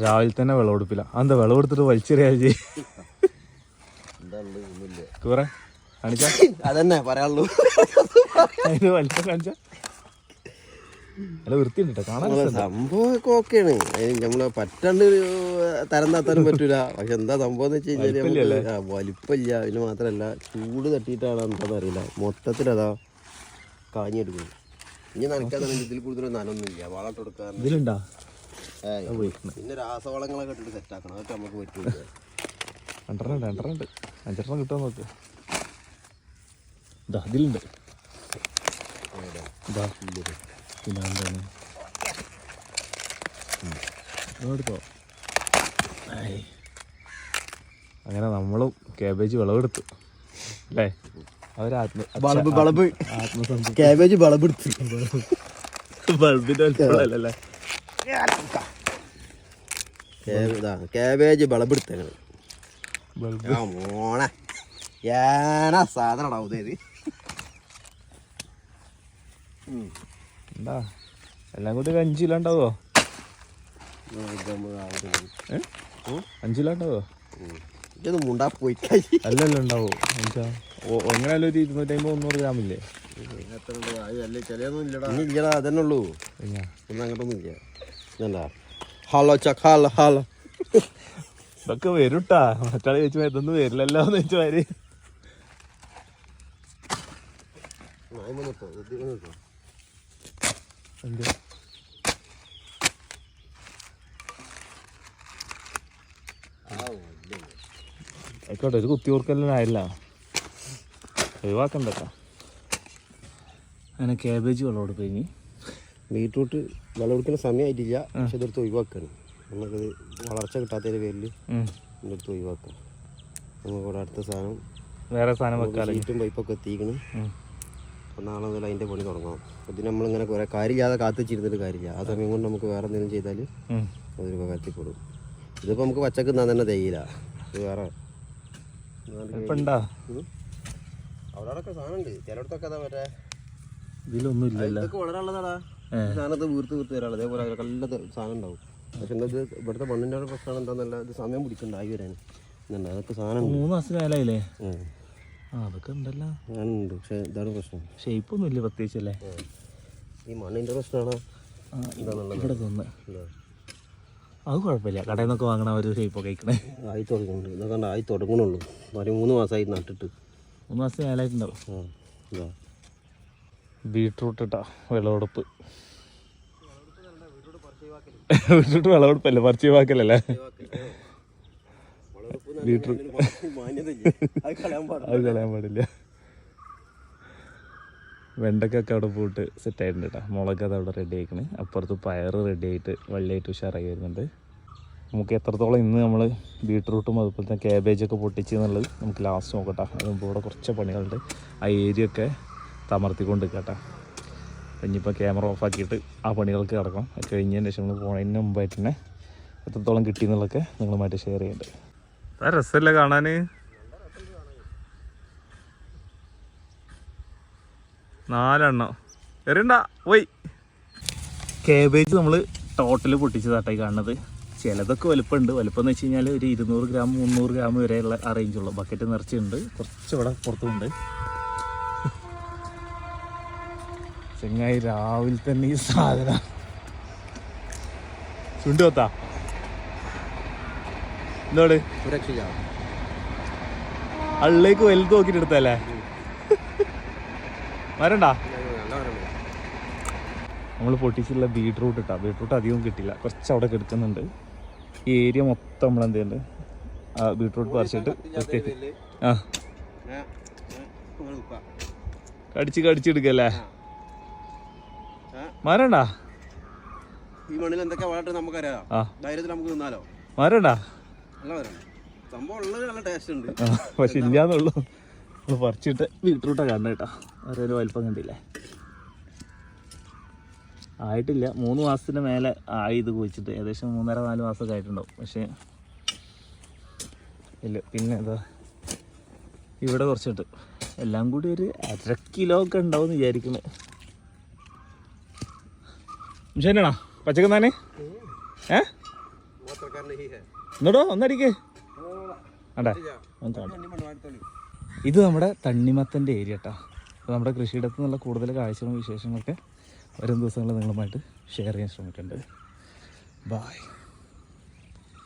രാവിലെ തന്നെ വിളവെടുപ്പില്ല. എന്താ വിളവെടുത്തിട്ട് വലിച്ചെറിയാ കൊടുത്തിട്ട് വലിച്ചെറിയാജി ഉള്ളത് ഒന്നുമില്ല കാണിച്ചാ? അതന്നെ പറയാനുള്ളൂ. അതിന് വലിച്ച കാണിച്ചാ? നല്ല വൃത്തിയുണ്ട്. സംഭവമൊക്കെ ഓക്കെയാണ്. നമ്മൾ പറ്റാണ്ട് തരം താത്താനും പറ്റൂല. പക്ഷെ എന്താ സംഭവം എന്ന് വെച്ച് കഴിഞ്ഞാൽ വലിപ്പമില്ല. പിന്നെ മാത്രല്ല ചൂട് തട്ടിയിട്ടാണ് എന്താന്ന് അറിയില്ല. മൊത്തത്തിൽ അതാ കാഞ്ഞെടുക്കുന്നു ഇനി നനയ്ക്കാതാണെങ്കിൽ ഇതിൽ കൂടുതൽ നനൊന്നുമില്ല. വളം കൊടുക്കാൻ ഇതിലുണ്ടാ? പിന്നെ രാസവളങ്ങളൊക്കെ ഇട്ടിട്ട് സെറ്റാക്കണം അതൊക്കെ നമുക്ക് പറ്റൂല രണ്ടെണ്ണം ഉണ്ട് രണ്ടെണ്ണം ഉണ്ട്. അഞ്ചെണ്ണം കിട്ടാൻ നോക്ക് ഇതാ ഇതിലുണ്ട്. ഇതാ പിന്നെ എന്താണ്. അങ്ങനെ നമ്മളും കാബേജ് വിളവെടുത്തു. അല്ലേ? അവർ ആത്മ ബൾബ് ബൾബ് ആത്മസംതൃപ്തി. ബൾബ് എടുത്തു ബൾബിന്റെ ബൾബ് ആ മോണെ ഏനാ സാധനം ഉണ്ടാവും ഇത് എന്താ? എല്ലാം കൂടി ഒരു അഞ്ച് കിലോ ഉണ്ടാവോ ഏ? അഞ്ച് കിലോ ഉണ്ടാവോ ഇതൊന്ന് മുണ്ടാ പോയി അല്ലല്ലോ ഉണ്ടാവോ. അഞ്ചാ? എങ്ങനെയാലും ഒരു ഇരുന്നൂറ്റമ്പത് മുന്നൂറ് ഗ്രാം ഇല്ലേ? ഇല്ലടാ അതന്നെ ഉള്ളൂ. അങ്ങോട്ടൊന്നും ഇല്ല. ഇതെന്താ ഹലോ ചക്ക ഹലോ ഹലോ. ഇതൊക്കെ വരൂട്ടാ. മറ്റാളെ ചോദിച്ചു ഇതൊന്നും വരില്ലല്ലോ എന്ന് ചോദിച്ചു വരെ എന്ത്? ആയിക്കോട്ടെ ഒരു കുത്തിയോർക്കെല്ലാം ആയില്ല. ഒഴിവാക്കണ്ടട്ടാ. അങ്ങനെ ക്യാബേജ് വെള്ളം കഴിഞ്ഞ് ബീട്രൂട്ട് വിളവെടുക്കുന്ന സമയമായിട്ടില്ല പക്ഷെ ഇതെടുത്ത് ഒഴിവാക്കാണ് നമുക്കത് വളർച്ച കിട്ടാത്തതിന്റെ പേരിൽ ഇതെടുത്ത് ഒഴിവാക്കാം നമുക്കിവിടെ അടുത്ത സാധനം വേറെ സാധനം വെക്കാലോ പൈപ്പൊക്കെ എത്തിക്കണം. അപ്പം നാളെ മുതൽ അതിന്റെ പണി തുടങ്ങാം. ഇതിന് നമ്മളിങ്ങനെ കുറേ കാര്യമില്ലാതെ കാത്തിച്ചിരുന്നിട്ട് കാര്യമില്ല. ആ സമയം കൊണ്ട് നമുക്ക് വേറെ എന്തെങ്കിലും ചെയ്താൽ. അതൊരു ഉപകാരത്തിൽപ്പെടും ഇതിപ്പോൾ നമുക്ക് പച്ചക്ക് തിന്നാൻ തന്നെ തേയില ഇത് വേറെ. അവിടെ സാധനം ഉണ്ട് ചിലയിടത്തൊക്കെ അതാ മറ്റേ ഇതിലൊന്നും ഇല്ലല്ലോ. ഇതൊക്കെ വളരാനുള്ളതാടാ. സാധനത്ത് വീർത്ത് വീർത്ത് വരാനുള്ളത് അതേപോലെ അതിലൊക്കെ നല്ല സാധനം ഉണ്ടാവും. പക്ഷെ എന്താ ഇവിടുത്തെ മണ്ണിന്റെ ഒരു പ്രശ്നം എന്താണെന്നല്ല ഇത് സമയം പിടിക്കണ്ടായി വരാൻ. ഇതുണ്ട്. അതൊക്കെ സാധനം മൂന്ന് മാസം കാലായില്ലേ ആ അതൊക്കെ ഉണ്ടല്ലോ. സാധനമുണ്ട് പക്ഷെ ഇതാണ് പ്രശ്നം. ഷേപ്പ് ഒന്നും ഇല്ല പ്രത്യേകിച്ചല്ലേ? ഈ മണ്ണിന്റെ പ്രശ്നമാണോ? ഇവിടെ അത് കുഴപ്പമില്ല. കടയിൽ നിന്നൊക്കെ വാങ്ങണ ഒരു ഷേപ്പൊക്കെ കഴിക്കണേ ആയി തുടങ്ങുന്നുണ്ട്. ഇതൊക്കെ ആയി തുടങ്ങണുള്ളൂ ഒരു മൂന്ന് മാസമായി നട്ടിട്ട്. മൂന്ന് മാസം മേലായിട്ടുണ്ടാവും ആ ബീട്രൂട്ട് ഇട്ട വിളവെടുപ്പ്. ബീട്രൂട്ട് വിളവെടുപ്പല്ല? പറിച്ചു വാക്കലല്ലേ അത് കളയാൻ പാടില്ല. വെണ്ടക്കൊക്കെ അവിടെ പോയിട്ട് സെറ്റ് ആയിട്ടുണ്ട് കേട്ടോ മുളക് അത് അവിടെ റെഡി ആയിക്കണ് അപ്പുറത്ത് പയർ റെഡി ആയിട്ട് വള്ളിയായിട്ട് ഉഷാറായി വരുന്നുണ്ട്. നമുക്ക് എത്രത്തോളം ഇന്ന് നമ്മൾ ബീട്രൂട്ടും അതുപോലെ തന്നെ ക്യാബേജൊക്കെ പൊട്ടിച്ച് എന്നുള്ളത് നമുക്ക് ലാസ്റ്റ് നോക്കട്ടെ. അതുമ്പോൾ ഇവിടെ കുറച്ച് പണികളുണ്ട്. ആ ഏരിയ ഒക്കെ തമർത്തിക്കൊണ്ട് കേട്ടോ. ഇനിയിപ്പോൾ ക്യാമറ ഓഫാക്കിയിട്ട് ആ പണികൾക്ക് കിടക്കും അത് കഴിഞ്ഞതിന് ശേഷം നമ്മൾ പോണതിന് മുമ്പായിട്ട് തന്നെ എത്രത്തോളം കിട്ടി എന്നുള്ളതൊക്കെ നിങ്ങളുമായിട്ട് ഷെയർ ചെയ്യുന്നുണ്ട് രസമല്ലേ കാണാൻ നാലെണ്ണം. എറിയണ്ട പോയി. കേബേജ് നമ്മൾ ടോട്ടൽ പൊട്ടിച്ചതാട്ടായി കാണുന്നത്. ചിലതൊക്കെ വലുപ്പമുണ്ട്. വലുപ്പം എന്ന് വെച്ച് കഴിഞ്ഞാൽ ഒരു ഇരുന്നൂറ് ഗ്രാം മുന്നൂറ് ഗ്രാം വരെയുള്ള ആ റേഞ്ചുള്ളൂ ബക്കറ്റ് നിറച്ചുണ്ട്. കുറച്ച് ഇവിടെ പുറത്തുണ്ട് ചെങ്ങായി രാവിലെ തന്നെ ഈ സാധന ചുണ്ടു കൊത്താ എന്തോട് അള്ളേക്ക് വലുത് നോക്കിട്ട് എടുത്തല്ലേ വരണ്ടാ നമ്മൾ പൊട്ടിച്ചുള്ള ബീട്രൂട്ട് ഇട്ടാ ബീട്രൂട്ട് അധികം കിട്ടില്ല കുറച്ച് അവിടെ കിടക്കുന്നുണ്ട് ഈ ഏരിയ മൊത്തം നമ്മൾ എന്ത് ചെയ്യുന്നുണ്ട് ബീട്രൂട്ട് പറിച്ചിട്ട് വൃത്തിയാക്കി ആ കടിച്ച് കടിച്ചെടുക്കല്ലേ മരണ്ടാ? ഈ മണ്ണിൽ എന്തൊക്കെ വളർട്ട് നമുക്കറിയാം. ധൈര്യത്തിൽ നമുക്ക് നിന്നാലോ? മരണ്ടാ? സംഭവം ഉള്ളത് നല്ല ടേസ്റ്റ് ഉണ്ട്. ആ പക്ഷെ ഇല്ലാന്നുള്ളൂ. നമ്മൾ പറിച്ചിട്ട് ബീട്രൂട്ടാണ് കണ്ടു കേട്ടോ ഓരോരോ വലിപ്പം കണ്ടില്ലേ? ആയിട്ടില്ല. മൂന്ന് മാസത്തിന് മേലെ ആയി ഇത് കുഴിച്ചിട്ട്. ഏകദേശം മൂന്നര നാല് മാസമൊക്കെ ആയിട്ടുണ്ടാവും. പക്ഷേ ഇല്ല പിന്നെ എന്താ? ഇവിടെ കുറച്ചിട്ട്. എല്ലാം കൂടി ഒരു അര കിലോ ഒക്കെ ഉണ്ടാവും എന്ന് വിചാരിക്കുന്നത് ശരിയാണോ പച്ചക്കന്നാനെ ഏ? എന്നോടോ ഒന്നടിക്ക്. അണ്ടേ. ഇത് നമ്മുടെ തണ്ണിമത്തന്റെ ഏരിയ കേട്ടോ നമ്മുടെ കൃഷിയിടത്തു നിന്നുള്ള കൂടുതൽ കാഴ്ചകളും വിശേഷങ്ങളൊക്കെ വരും ദിവസങ്ങളിൽ നിങ്ങളുമായിട്ട് ഷെയർ ചെയ്യാൻ ശ്രമിക്കുന്നുണ്ട് ബായ്